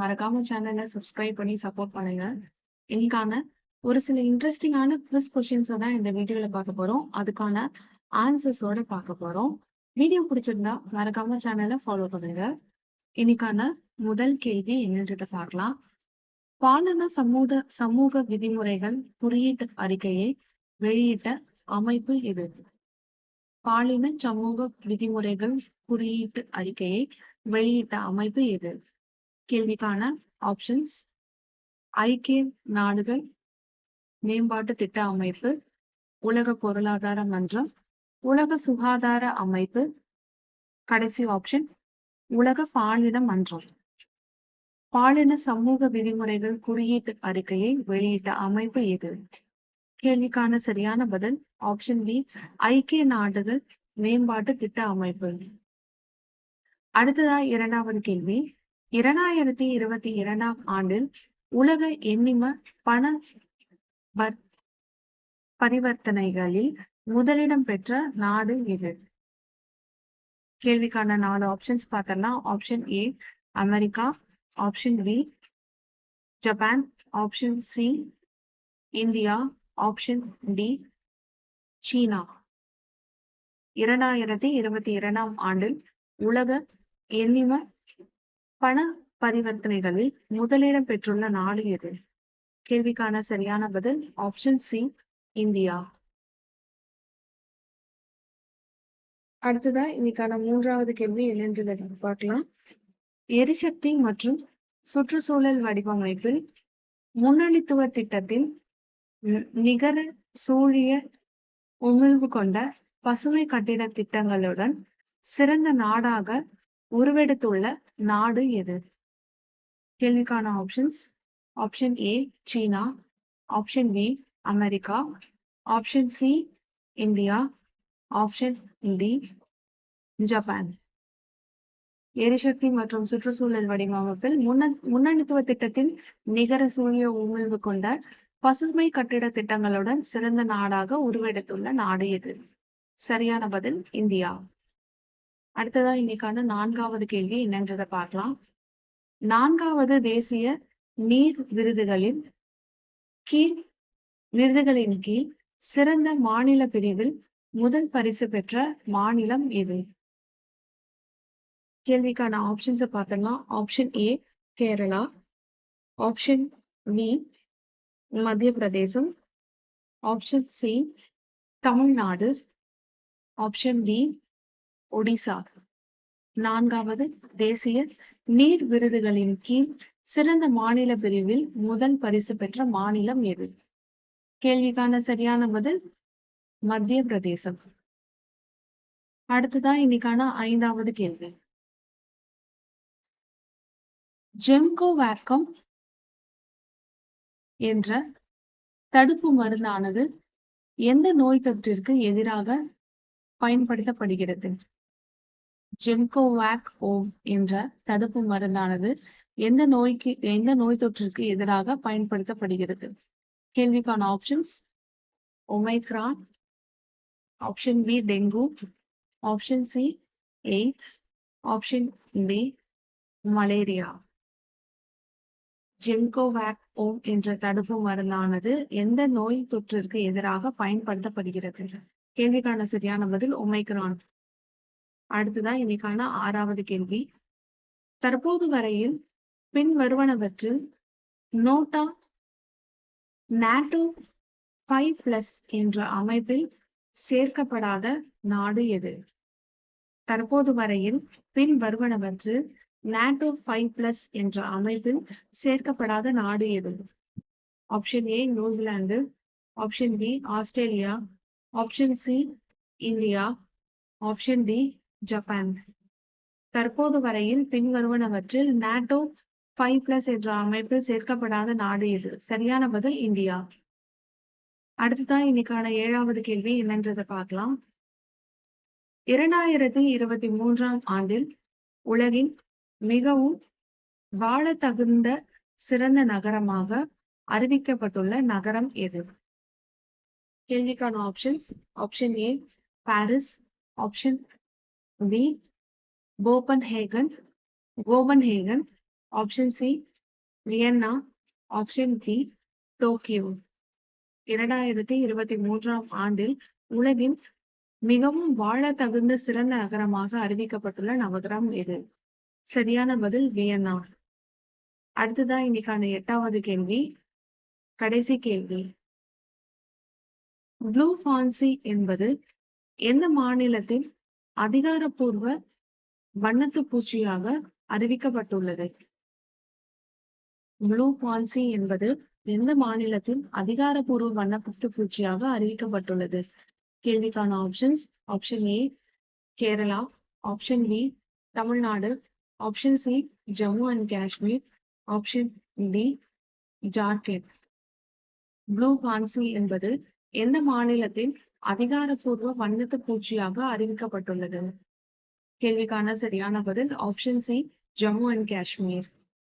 மறக்காம சேனலை சப்ஸ்கிரைப் பண்ணி சப்போர்ட் பண்ணுங்க. இன்னைக்கான ஒரு சில இன்ட்ரெஸ்டிங்கான குவிஸ் கொஸ்டின்ஸை தான் இந்த வீடியோல பார்க்க போறோம். அதுக்கான ஆன்சர்ஸோட பார்க்க போறோம். வீடியோ பிடிச்சிருந்தா மறக்காம சேனலை ஃபாலோ பண்ணுங்க. இன்னைக்கான முதல் கேள்வி என்னன்றத பார்க்கலாம். பாலின சமூக சமூக விதிமுறைகள் குறியீட்டு அறிக்கையை வெளியிட்ட அமைப்பு எது? பாலின சமூக விதிமுறைகள் குறியீட்டு அறிக்கையை வெளியிட்ட அமைப்பு எது? கேள்விக்கான ஆப்ஷன்ஸ் ஐக்கிய நாடுகள் மேம்பாட்டு திட்ட அமைப்பு, உலக பொருளாதார மன்றம், உலக சுகாதார அமைப்பு, கடைசி ஆப்ஷன் உலக பாலின மன்றம். பாலின சமூக விதிமுறைகள் குறியீட்டு அறிக்கையை வெளியிட்ட அமைப்பு எது? கேள்விக்கான சரியான பதில் ஆப்ஷன் பி ஐக்கிய நாடுகள் மேம்பாட்டு திட்ட அமைப்பு. அடுத்ததா இரண்டாவது கேள்வி இரண்டாயிரத்தி இருபத்தி இரண்டாம் ஆண்டில் உலக எண்ணிம பண பரிவர்த்தனைகளில் முதலிடம் பெற்ற நாடு எது? கேள்விக்கான நாலு ஆப்ஷன்ஸ் பார்த்தோம்னா option A America, option B Japan, option C India, option D சீனா. இரண்டாயிரத்தி இருபத்தி இரண்டாம் ஆண்டில் உலக எண்ணிம பண பரிவர்த்தனைகளில் முதலிடம் பெற்றுள்ள நாடு எது? கேள்விக்கான சரியான பதில் ஆப்ஷன் சி இந்தியா. அடுத்ததா இன்னைக்கான மூன்றாவது கேள்வி என்னன்றதை பார்க்கலாம். எரிசக்தி மற்றும் சுற்றுச்சூழல் வடிவமைப்பில் முன்னெடுத்துவ திட்டத்தில் நிகர சூழிய உமிழ்வு கொண்ட பசுமை கட்டிட திட்டங்களுடன் சிறந்த நாடாக உருவெடுத்துள்ள நாடு எது? கேள்விக்கான options option A China, option B America, option C India, option D Japan. எரிசக்தி மற்றும் சுற்றுச்சூழல் வடிவமைப்பில் முன்ன முன்னணித்துவ திட்டத்தின் நிகர சூழிய உமிழ்வு கொண்ட பசுமை கட்டிட திட்டங்களுடன் சிறந்த நாடாக உருவெடுத்துள்ள நாடு எது? சரியான பதில் இந்தியா. அடுத்ததா இன்னைக்கான நான்காவது கேள்வி என்னன்றதை பார்க்கலாம். நான்காவது தேசிய நீர் விருதுகளின் கீழ் விருதுகளின் கீழ் சிறந்த மாநில பிரிவில் முதல் பரிசு பெற்ற மாநிலம் எது? கேள்விக்கான ஆப்ஷன்ஸ பார்த்தோம்னா option A Kerala, option B Madhya Pradesh, option C Tamil Nadu, option D Odisha. நான்காவது தேசிய நீர் விருதுகளின் கீழ் சிறந்த மாநில பிரிவில் முதல் பரிசு பெற்ற மாநிலம் எது? கேள்விக்கான சரியான பதில் மத்திய பிரதேசம். அடுத்ததா இன்னைக்கான ஐந்தாவது கேள்வி. ஜெம்கோவாக்கம் என்ற தடுப்பு மருந்தானது எந்த நோய் தொற்றிற்கு எதிராக பயன்படுத்தப்படுகிறது? ஜென்கோவாக் ஓவ் என்ற தடுப்பு மருந்தானது எந்த நோய்க்கு எந்த நோய் தொற்றுக்கு எதிராக பயன்படுத்தப்படுகிறது? கேள்விக்கான options Omicron, option B dengue, option C AIDS, option D malaria. Gemcovac owe என்ற தடுப்பு மருந்தானது எந்த நோய் தொற்றிற்கு எதிராக பயன்படுத்தப்படுகிறது? கேள்விக்கான சரியான பதில் ஒமைக்ரான். அடுத்துதான் இன்னைக்கான ஆறாவது கேள்வி. தற்போது வரையில் பின்வருவனவற்றில் நோட்டா நாட்டோ ஃபைவ் பிளஸ் என்ற அமைப்பில் சேர்க்கப்படாத நாடு எது? தற்போது வரையில் பின்வருவனவற்றில் நாட்டோ ஃபைவ் பிளஸ் என்ற அமைப்பில் சேர்க்கப்படாத நாடு எது? Option A New Zealand, option B Australia, option C India, option D Japan. தற்போது வரையில் பின்வருவனவற்றில் நாட்டோ ஃபைவ் பிளஸ் என்ற அமைப்பில் சேர்க்கப்படாத நாடு எது? சரியான பதில் இந்தியா. அடுத்ததான் இன்னைக்கான ஏழாவது கேள்வி என்னன்றதை பார்க்கலாம். இரண்டாயிரத்தி இருபத்தி மூன்றாம் ஆண்டில் உலகின் மிகவும் வாழத் தகுந்த சிறந்த நகரமாக அறிவிக்கப்பட்டுள்ள நகரம் எது? கேள்விக்கான options option A Paris, option B Copenhagen, Copenhagen, option C Vienna option D Tokyo இரண்டாயிரத்தி இருபத்தி மூன்றாம் ஆண்டில் உலகின் மிகவும் வாழ தகுந்த சிறந்த நகரமாக அறிவிக்கப்பட்டுள்ள நவகரம் எது சரியான பதில் வியன்னா அடுத்ததான் இன்னைக்கான எட்டாவது கேள்வி கடைசி கேள்வி. ப்ளூ ஃபான்சி என்பது எந்த மாநிலத்தின் அதிகாரப்பூர்வ வண்ணத்து பூச்சியாக அறிவிக்கப்பட்டுள்ளது. ப்ளூ பான்சி என்பது எந்த மாநிலத்தின் அதிகாரப்பூர்வ வண்ணத்து பூச்சியாக அறிவிக்கப்பட்டுள்ளது? கேள்விக்கான options option A Kerala option B Tamil Nadu option C Jammu and Kashmir option D Jharkhand. Blue pansy என்பது எந்த மாநிலத்தின் அதிகாரப்பூர்வ வண்ணத்து பூச்சியாக அறிவிக்கப்பட்டுள்ளது? கேள்விக்கான சரியான பதில் option C Jammu and Kashmir.